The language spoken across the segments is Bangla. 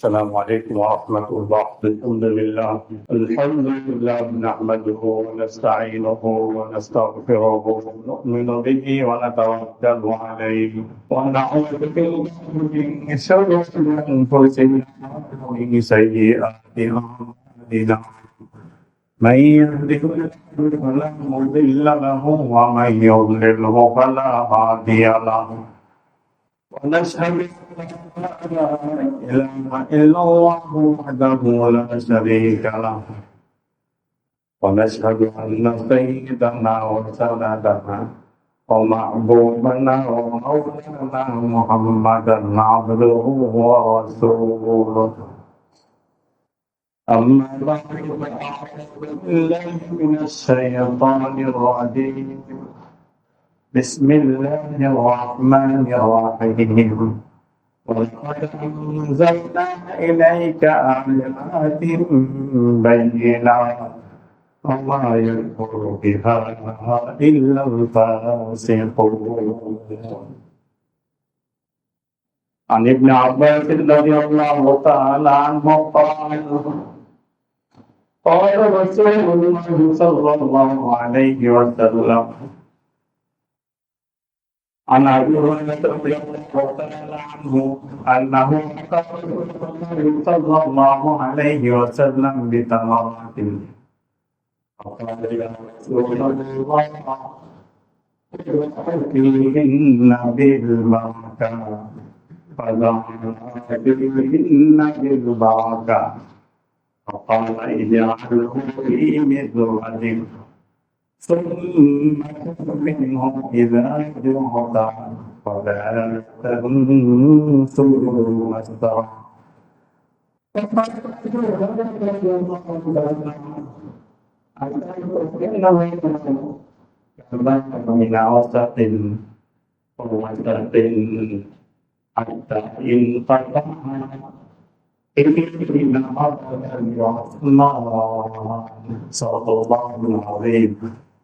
السلام عليكم ورحمة الله. الحمد لله. الحمد لله نحمده ونستعينه ونستغفره ونؤمن به ونتوكل عليه. ونعوذ بالله من شرور أنفسنا ومن سيئات أعمالنا. من يهده فلا مضل له ومن يضلله فلا هادي له. ونشهد أن لا إله إلا الله وحده لا شريك له. ونشهد أن سيدنا وسندنا ومعبودنا ومولانا محمدا عبده ورسوله. أما بعد فأعوذ بالله من الشيطان الرجيم. بسم الله الرحمن الرحيم. ولقد أنزلنا إليك آيات بينات. وما يكفر بها إلا الفاسقون. عن ابن عباس رضي الله تعالى عنه قال قال رسول الله صلى الله عليه وسلم عن ابي هريره رضي الله تعالى عنه انه اتى رسول الله صلى الله عليه وسلم بتمرات فقال يا رسول الله فيهن بالبركه فدعا فيهن بالبركه فقال اجعله في مزرعه ثم منه إذا جرت فلا تنسوا مسترا من وسط وسط حتى انقطع إن الله صلى الله عليه وصلاة رسول النبي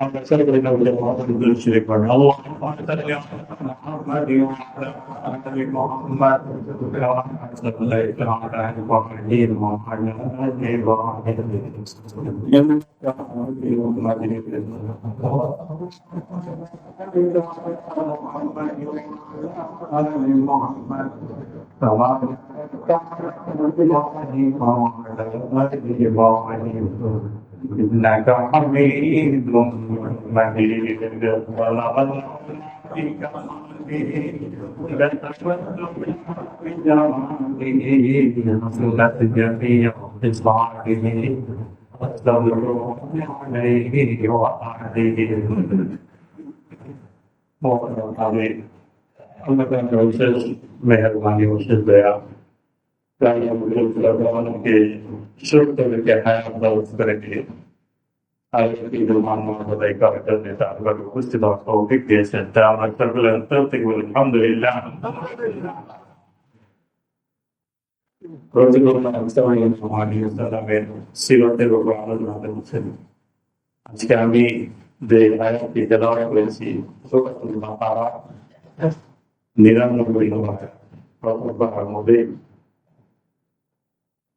அவங்க சிறப்புடைய வச்சிருப்பாங்க மாதிரி والحمد لله رب العالمين أما سيدنا محمد الشريف اللهم صل على محمد وعلى آل محمد كما صليت على إبراهيم وعلى آل إبراهيم إنك حميد مجيد آل محمد كما باركت على إبراهيم وعلى آل إبراهيم إنك حميد مجيد ولقد فيك رسولة جميع إصلاحه তাই আমাদেরকে সুরক্ষাকে হায়াত ব্যবস্থা করে দিয়ে আর ঈদ মানবতাই কারণে তারপরে উপস্থিত হওয়ার তৌফিক দিয়েছেন তাই আজকে আমি করেছি নিরানব্বই প্রথমবার মধ্যে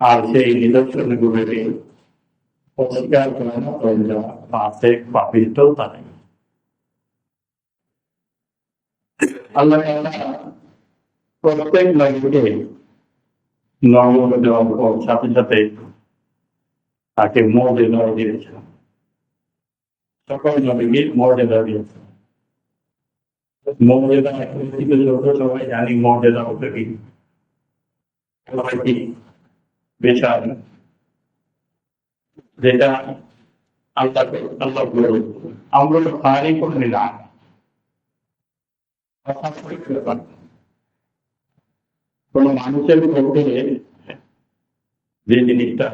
আর সেই নিদর্শনগুলি অস্বীকার করে না প্রয়োজন পাশে পাপিত তারাই আল্লাহ প্রত্যেক নবীকে নবম দেওয়ার পর সাথে সাথে তাকে মর্যাদা দিয়েছে সকল নবীকে মর্যাদা দিয়েছে মর্যাদা সবাই জানি মর্যাদা হতে কি বেচার যেটা আল্লাহ আল্লাহ আমরা খালি করে নিলাম কোন মানুষের মধ্যে যে জিনিসটা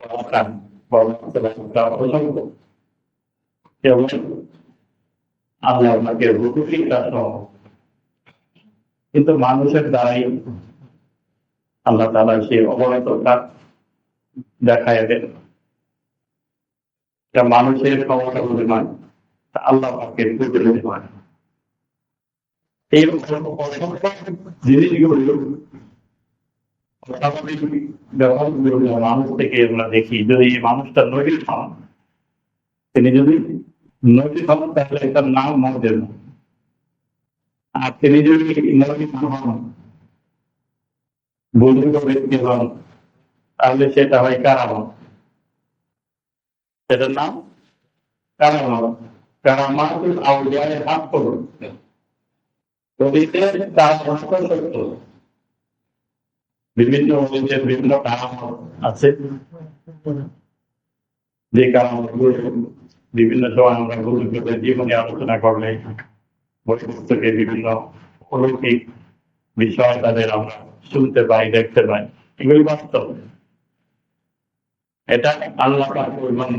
দরকার বা দরকার অসংখ্য আল্লাহ আমাকে রুটি কিন্তু মানুষের দ্বারাই আল্লাহ তালা সে অবনতটা দেখায় দেন। এটা মানুষের ক্ষমতা বলে নয় আল্লাহ কুদরতে নয় এই জিনিসগুলো মানুষ থেকে আমরা দেখি, যদি মানুষটা নবী হন তিনি যদি নবী হন তাহলে তার নাম মর্যাদা। আর তিনি যদি নবী না হন বুজুর্গ ব্যক্তি হন? তাহলে সেটা হয় কারামত। সেটার নাম কারামত। কারামাতুল আউলিয়ায় হাত করুন নদীতে তার অংশ সত্য। বিভিন্ন অলিদের বিভিন্ন কারামত আছে। যে কারামত বিভিন্ন সময় আমরা গুরুদের জীবনে আলোচনা করলে বই পুস্তকে বিভিন্ন অলৌকিক বিষয় তাদের আমরা শুনতে পাই, দেখতে পাই। এগুলি বাস্তব। এটা আল্লাহ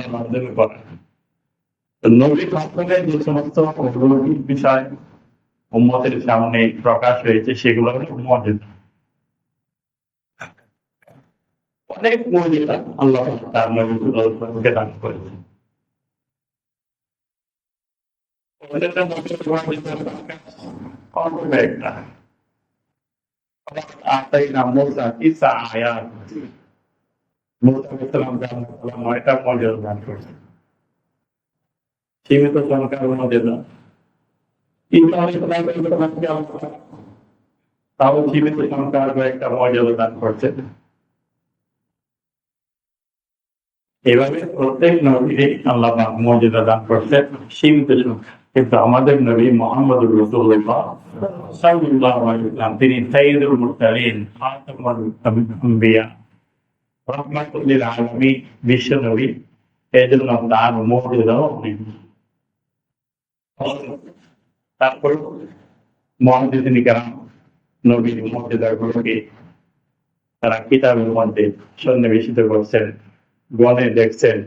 মাধ্যমে করে। নবী যে সমস্ত বিষয় উম্মতের সামনে প্রকাশ হয়েছে, সেগুলো হলো অনেক মর্যাদা আল্লাহ তার নবীকে দান করেছে একটা আতাইনা মুসা তিসা আয়াত মুসা ইসলাম নয়টা মর্যাদা দান করেছে সীমিত তাও সীমিত সংখ্যার একটা মর্যাদা দান করছে এভাবে প্রত্যেক নবীরে আল্লাহ মর্যাদা দান করছেন সীমিত সংখ্যা। কিন্তু আমাদের নবী মোহাম্মদ তিনি রহমাতুল লিল বিশ্ব নবী। তারপর মহাদিনী কারাম নবীর মর্যাদাগুলোকে তারা কিতাবের মধ্যে সন্নিবেশিত করছেন, গণে দেখছেন।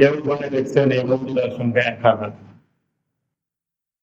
কেউ গণে দেখছেন এই মর্যাদার সংখ্যা এক হাজার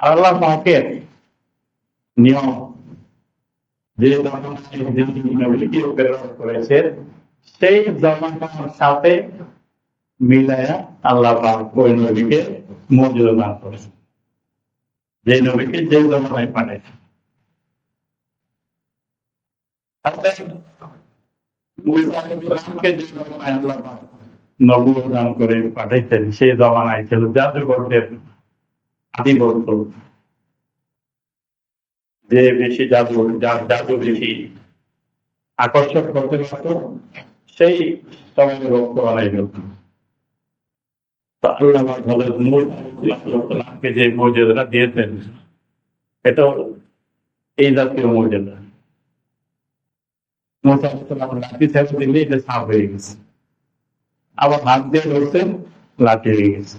আল্লাহ পাকের নিয়ম যে করেছেন সেই জমানার সাথে মিলায়া আল্লাহ পাক ওই নবীকে মর্যাদা দান করেছেন যে নবীকে যে জমানায় পাঠাইছেন নবুয় দান করে পাঠাইছেন, সেই জমানায় ছিল জাদুঘরদের আদি বলতো যে বেশি জাদু যার জাদু বেশি আকর্ষণ করতে পারত, সেই সময় এই জাতীয় লাঠি এটা হয়ে গেছে। আবার হাত দিয়ে ধরছেন, লাঠি হয়ে গেছে।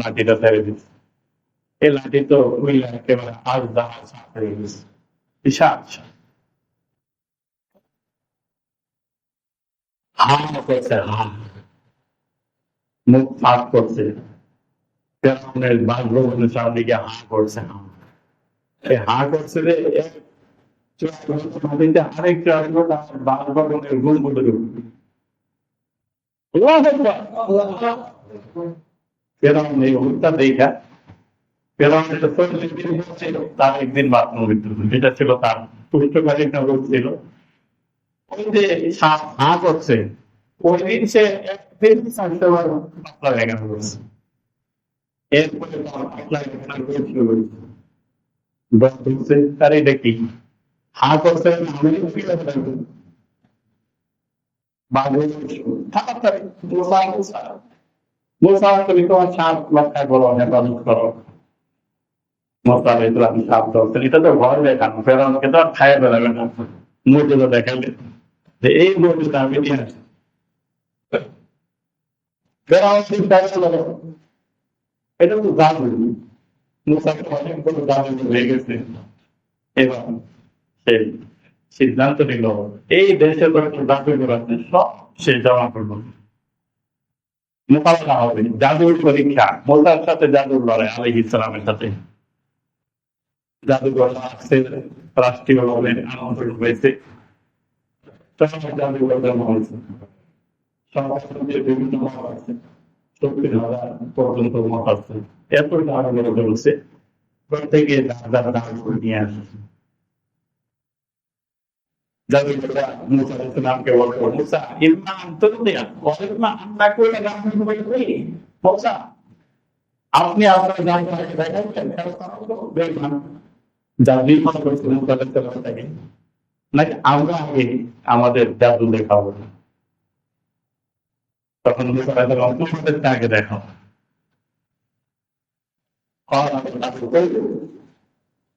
লাঠিটা ছেড়ে দিচ্ছে এই লাঠি তো ওই একেবারে আজ দাঁড়া হয়ে গেছে বিশাল হা করছে হা মুখ ফাঁক করছে। ফেরাউনের বাসভবনের চারদিকে হা করছে হা এই হা করছে যে আসলো তার বাসভবনের গুণগুলো ফেরাউন এই অবস্থা দেখা। ফেরাউনের চল্লিশ দিন ছিল তার একদিন বাথরুম মৃত্যু এটা ছিল তার একটা রোগ ছিল। ওই যে হা করছে ওই দিন সে একদিন চারটে বার পাতলা বেগান করছে এরপরে মোসা তুমি তোমার সাপ রক্ষা করো হেফাজত করো মোসা ইসলাম সাপ ধরছেন এটা তো ভয় দেখানো ফেরানকে তো আর খায় বেড়াবে না মর্যাদা দেখালে এই মর্যাদা আমি নিয়ে আসি ফেরাউন চিন্তা এটা তো জাদু মুসাকে অনেক বড় জাদু হয়ে গেছে এবার সেই সিদ্ধান্ত নিল এই দেশের লোক জাদু করাচ্ছে সব সে জমা করল মোকাবেলা হবে। জাদুর পরীক্ষা মোসার সাথে জাদুর লড়াই আলী ইসলামের সাথে। জাদুঘর রাষ্ট্রীয় ভাবে আমন্ত্রণ হয়েছে। মত আছে। নিয়ে আসছে। মুসা ইসলামটাকে নাকি আমরা আগে আমাদের জাদু দেখাবো তখন আগে দেখাও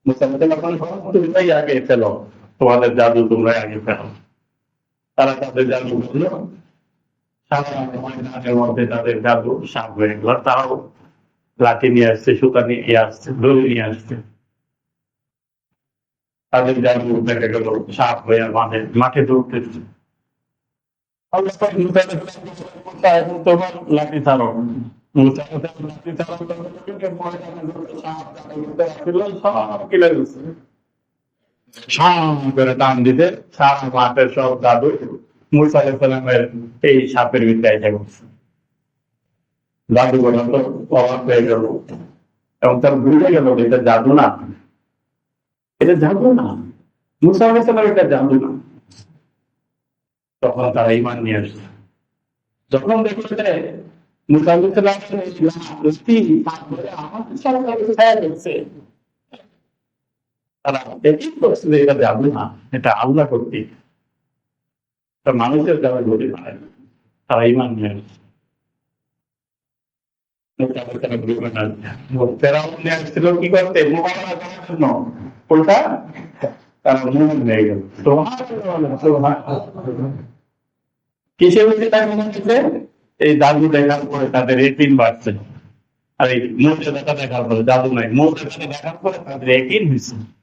মুসা ইসলাম তুমি আগে ফেলো তোমাদের জাদু তোমরা আগে ফেলো তারা তাদের জাদু বুঝলো সারা মধ্যে তাদের জাদু সাপ হয়ে গেল তারাও লাঠি নিয়ে আসছে সুতা নিয়ে আসছে দড়ি নিয়ে আসছে তাদের জাদু দেখা গেল সাপ হয়ে মাঠে মাঠে দৌড়তেছে লাঠি ছাড়ো লাঠি ছাড়ো সাম করে টান দিতে সারা মাঠের সব দাদু মুসা আলাইসালামের এই সাপের ভিতরে এসে করছে জাদু বলে তো অবাক হয়ে গেল। এবং তার বুঝে গেল এটা জাদু না। এটা জাদু না। মুসা এটা জাদু না। তখন তারা ইমান নিয়ে আসছে। যখন দেখল যে মুসা আলাইসালাম তারা একই করছে যে এটা যাবে না, এটা আল্লাহ করতে তা মানুষের গতি পারে না। তারা ইমান গেল। মনে হচ্ছে? এই দাদু দেখার পরে তাদের এটিন বাড়ছে। আর এই মর্যাদাটা দেখার পরে, জাদু নাই। মর্যাদা দেখার পরে তাদের এটিন হয়েছে।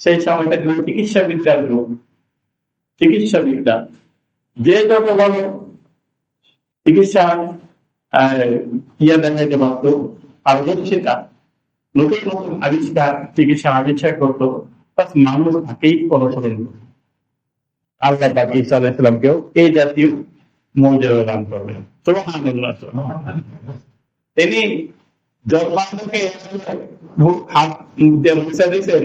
সেই সময়টা ছিল চিকিৎসা বিদ্যার যুগ চিকিৎসা বিদ্যা। যে যত বড় চিকিৎসা ইয়ে দেখাইতে পারতো পারদর্শিতা নতুন নতুন আবিষ্কার, চিকিৎসা আবিষ্কার করতো মানুষ তাকেই অনুসরণ আল্লাহ ঈসা আলাইহিস সালামকেও এই জাতীয় মর্যাদা দান করবেন। তিনি জন্মান্তকে হাত দিয়ে মুছে দিয়েছেন।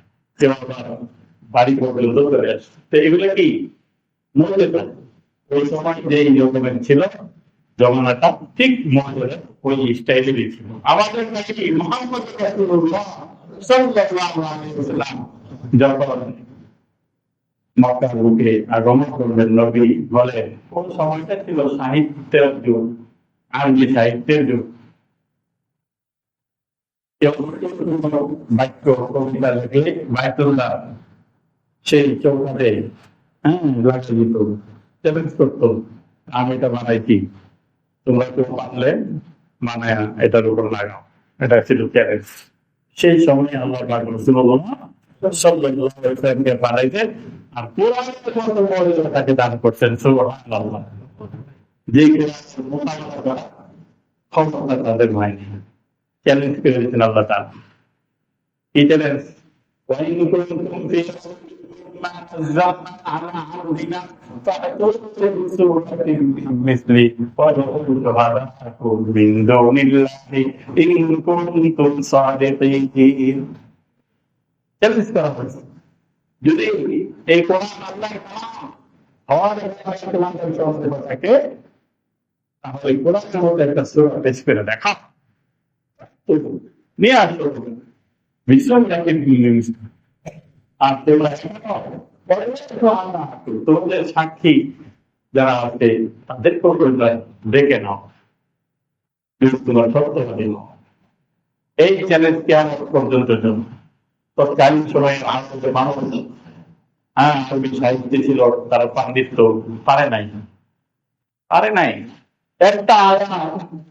বাড়ি এগুলো কি? ওই সময় যে ছিল, জমানাটা ঠিক মনে ওই আমাদের কাছে যখন মক্কার বুকে আগমন করবেন নবী বলেন কোন সময়টা ছিল সাহিত্যের যুগ, আরবি সাহিত্যের যুগ। বাক্য কবিতা লিখলে বায়তুল্লাহ সেই চৌকাতে হ্যাঁ লাগিয়ে দিত। চ্যালেঞ্জ করতো আমি এটা বানাইছি। তোমরা কেউ পারলে মানে এটার উপর লাগাও। এটা ছিল চ্যালেঞ্জ সেই সময় আল্লাহ পাক সাল্লাল্লাহু আলাইহি বানাইতেন আর যে ক্ষমতা চ্যালেঞ্জ করে দিয়েছেন আল্লাহ তার কি চ্যালেঞ্জ যদি এই কোরআন থাকে, তাহলে একটা সুরা পেশ করে দেখা। সাক্ষী যারা আছে, তাদের ডেকে নাও। এই চ্যালেঞ্জ কেমন পর্যন্ত তৎকালীন সময়ে আনন্দ মানুষ হ্যাঁ কবি সাহিত্য ছিল, তারা পাণ্ডিত্য পারে নাই। পারে নাই। একটা আয়াত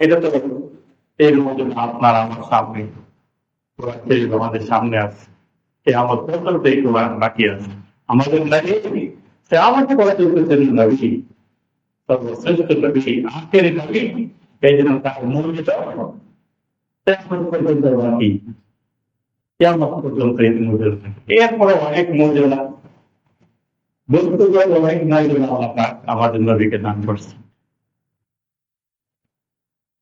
এটা তো এর মধ্যে আপনার আমার সামনে আমাদের সামনে আছে? এ আমার পর্যন্ত এই বাকি আছে। আমাদের লাগে সে আমাকে নবী সর্বশ্রেষ্ঠ আখের এই জন্য তার এই আমাদের নবীকে দান করছে।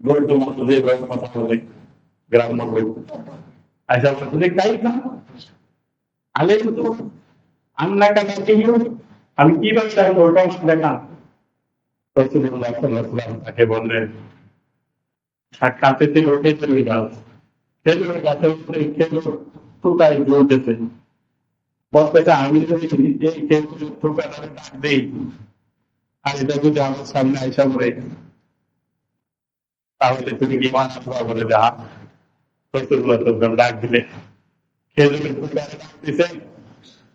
মানবো এটার প্রমাণ কি বই তো মতো দিয়ে কথা বলে গ্রাম বই আচ্ছা বলতে তাই না আলে তো আন্না কাকা কি আমি কীভাবে তার ওটা দেখা রসুল্লাহ সাল্লাল্লাহু তাকে বললেন, সাক্ষাতে ওঠে চলে যাও খেলুর কাছে উঠে খেলুর টুকাই বলতেছে বলতে আমি যদি এই খেলুর টুকা ডাক দেই। আর এটা যদি আমার সামনে আইসা পড়ে তাহলে তুমি কি মান আসবা বলে যা ডাক দিলে।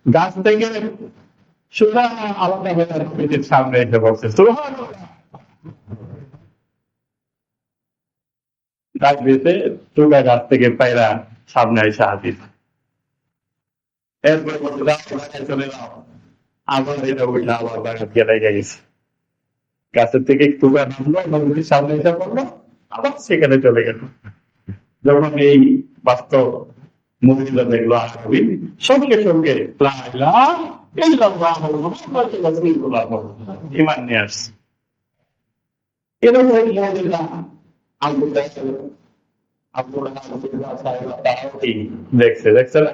গাছ থেকে সোজা আলাদা সামনে এসে ডাক দিতে টুকা গাছ থেকে পায়রা সামনে এসে হাজির। এরপরে চলে যাও। আবার আবার গাছের থেকে টুকা সামনে এসে পড়ল। আবার সেখানে চলে গেল যখন এই বাস্তব মহিলা দেখল আরবি সঙ্গে সঙ্গে দেখছে দেখছে না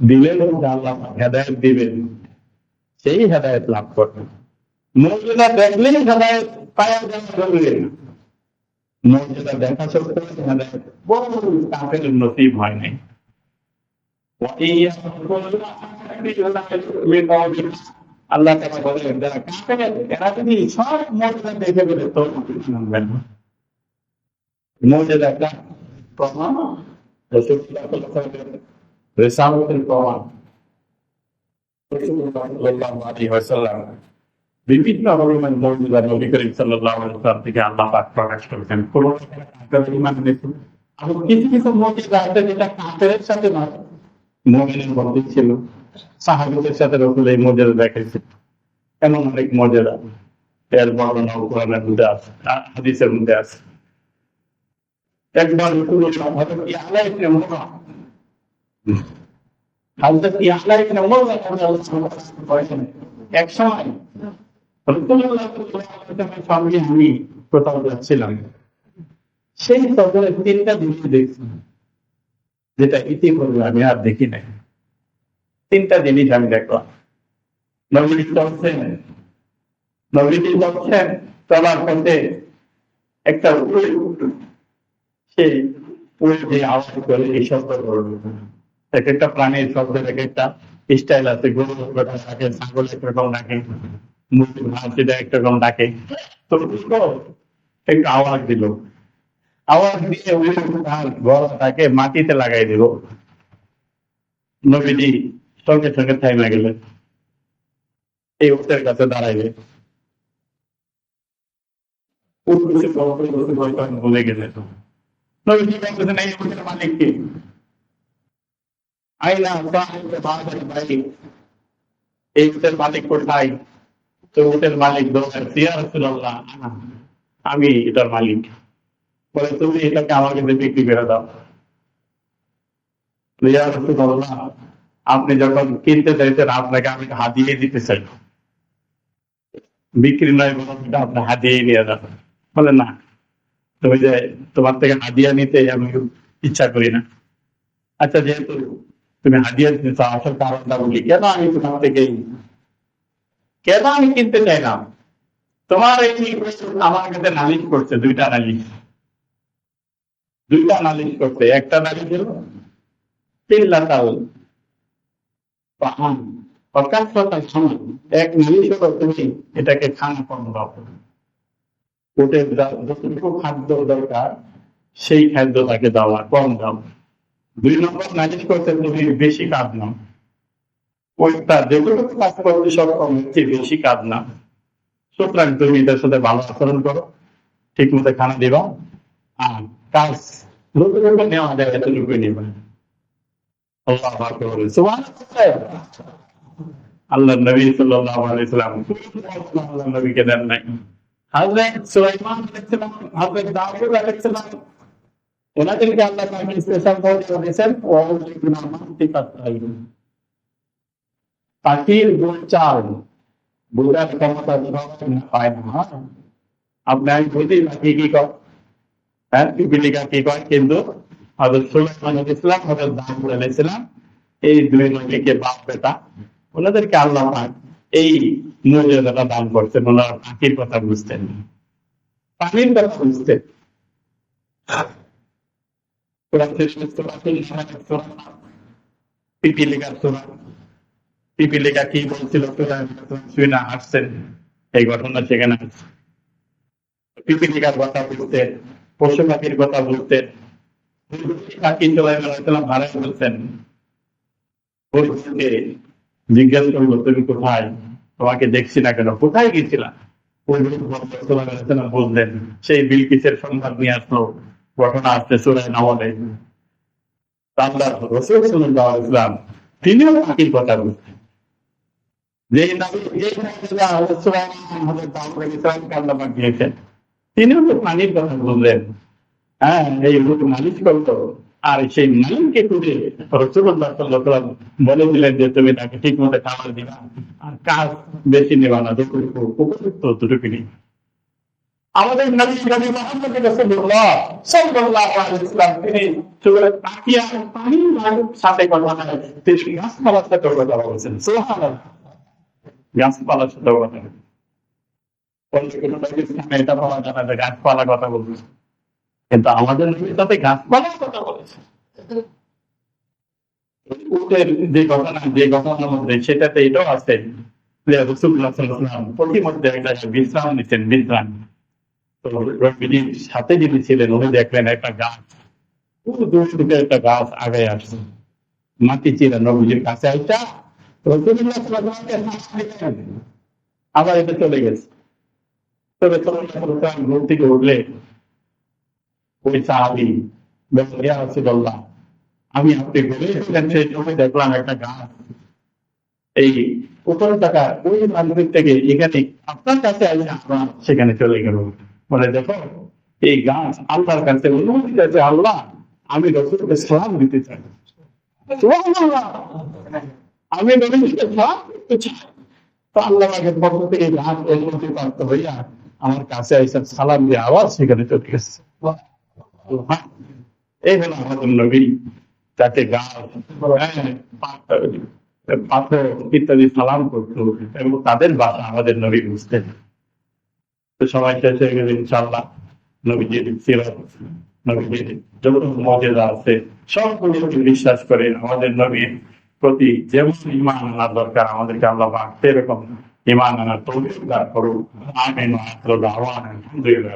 দিলেন আল্লাহ হেদায়ত দিবেন সেই হেদায়ত লাভ করবে মর্যাদা দেখলেই হেদায়ত পায়া দেওয়া জরুরি না মর্যাদা দেখা সত্ত্বেও বড় কাপের নসিব হয় নাই। আল্লাহ মর্যাদা প্রমাণ। বিভিন্ন রকমের মর্যাদা নবী করিম ওয়াসাল্লাম থেকে আল্লাহ পাক প্রকাশ করেছেন। কোন কাফের আবার কিছু কিছু মর্যাদা আছে যেটা কাফেরের সাথে নয়। মুমিনের মধ্যে ছিল। সাহাবিদের সাথে রসুল এই মর্যাদা দেখাইছে। এমন অনেক মর্যাদা। এর বর্ণনা কোরআনের মধ্যে আছে হাদিসের মধ্যে আছে। একবার এক সময় আমি কোথাও যাচ্ছিলাম সেই তিনটা দেখছি যেটা ইতিপূর্বে আমি আর দেখি নাই তিনটা জিনিস আমি দেখলাম পথে একটা সেই আওয়াজ করে এই শব্দ এক একটা প্রাণীর শব্দের এক একটা স্টাইল আছে গরু থাকে ছাগল একরকম ডাকে হাসিটা একরকম ডাকে তো একটু আওয়াজ দিল আওয়াজ দিয়ে গলাটাকে মাটিতে লাগাই দিল নবীজি সঙ্গে সঙ্গে থাইমা গেলেন এই উটের কাছে দাঁড়াইবে মালিক কোথায় তো উটের মালিক। আমি এটার মালিক। বলে, তুমি এটাকে আমার কাছে বিক্রি করে দাও। আপনি যখন কিনতে চাইছেন, আপনাকে আমি হাতিয়ে দিতে চাই। বিক্রি নয় বরং আপনি হাতিয়ে নিয়ে যান। বলে, না, তুমি যে তোমার থেকে হাদিয়া নিতে আমি ইচ্ছা করি না। আচ্ছা যেহেতু তুমি হাদিয়া দিতে চাও, আসল কারণটা বলি। কেন আমি তোমার থেকে কেন আমি কিনতে চাইলাম। তোমার এই আমার কাছে নালিশ করছে, দুইটা নালিশ। দুইটা নালিশ করছে, একটা নালিশ প্রকাশ কথা সমান এক নালিশ তুমি এটাকে খানা দাও। ওটের যতটুকু খাদ্য দরকার, সেই খাদ্য তাকে দেওয়া কম দাও। দুই নম্বর নালিশ করতে তুমি বেশি কাজ নাও ওইটা যেটুকু কাজ করতে সক্ষম হচ্ছে বেশি কাজ না। সুতরাং তুমি এটার সাথে ভালো আচরণ করো ঠিক মতো খানা দিবা। আর কাজ যতটুকু নেওয়া যায় এতটুকু নিবা। আল্লাহ নবী সাল্লাল্লাহু আলাইহি সাল্লাম আল্লাহ নবীকে দেন নাই। ওনাদেরকে আল্লাহ স্পেশাল পাখির গোলচাল বোঝার ক্ষমতা হয় না? আপনি আমি বুঝি পাখি কি কয়? হ্যাঁ পিপিলিকা কি কয়? কিন্তু সুলাইমান আলাইহিস সালাম হযরত দাউদ আলাইহিস এই দুই বাপ বেটা, ওনাদেরকে আল্লাহ পাক এই মর্যাদাটা দান করছেন। ওনারা পাখির কথা বুঝতেন না। কথা বুঝতেন। পিপিলিকার সূরা। পিপিলিকা কি বলছিল আসছেন এই ঘটনা সেখানে আছে। পিপিলিকার কথা বুঝতেন পশু পাখির কথা জিজ্ঞাসা করল, তুমি কোথায়? তোমাকে দেখছি না কেন? কোথায় গেছিলা? ওই সাল্লাম বললেন, সেই বিলকিসের সংবাদ নিয়ে আসলো। ঘটনা আসছে সুরায় নামলে তিনিও পাখির কথা বুঝতেন দিয়েছেন তিনিও তো পানির কথা বললেন হ্যাঁ এই লোক মালিশ করতো আর সেই মালিককে করে রসুল্লাহ বলে দিলেন যে তুমি তাকে ঠিক মতো খাবার দিবা আর কাজ বেশি নেবা না উপযুক্ত ততটুকু নিবা। আমাদের নবী নবী মোহাম্মদ রাসূলুল্লাহ সাল্লাল্লাহু আলাইহি ওয়াসাল্লাম তিনি সূরা তাকিয়া পানির সাথে কথা বলেন তিনি গাছপালার সাথে কথা বলছেন সুবহানাল্লাহ গাছপালার সাথে কথা এটা যে গাছপালা কথা বলবে কিন্তু আমাদের গাছপালার কথা বলেছে। উটের যে ঘটনা, যে ঘটনার মধ্যে সেটাতে এটাও আছে। যে প্রতিমধ্যে একটা বিশ্রাম নিচ্ছেন, বিশ্রাম। তো সাথে যিনি ছিলেন, উনি দেখলেন একটা গাছ, খুব দূর একটা গাছ আগে আসছে। মাটি ছিলেন রবিজির কাছে আইটা আবার এটা চলে গেছে। তবে তোমার ঘুম থেকে উঠলে ওই সাহাবি ইয়া রাসূলুল্লাহ, আমি আপনি বলেছিলেন সেই সময় দেখলাম একটা গাছ। এই উপরে টাকা ওই মালদ্বীপ থেকে এখানে আপনার কাছে আমি আপনার সেখানে চলে গেল। বলে, দেখো, এই গাছ আল্লাহর কাছে অনুমতি আছে, আল্লাহ, আমি রসুলকে সালাম দিতে চাই। আমি তো অনুমতি প্রাপ্ত হইয়া আমার কাছে এসে সালাম দিয়ে আবার সেখানে চলে গেছে এই হলো আমাদের নবী যাকে হ্যাঁ, ইত্যাদি সালাম করতো এবং তাদের ভাষা আমাদের নবী বুঝতেন তো সবাই শেষ ইনশাল্লাহ নবীজির সিরাত নবীজির যত মর্যাদা আছে বিশ্বাস করে আমাদের নবীর প্রতি যেমন ইমান আনার দরকার, আমাদেরকে আল্লাহ সেরকম ইমান আনার তৌফিক দান করুক। আমিন আলহামদুলিল্লাহ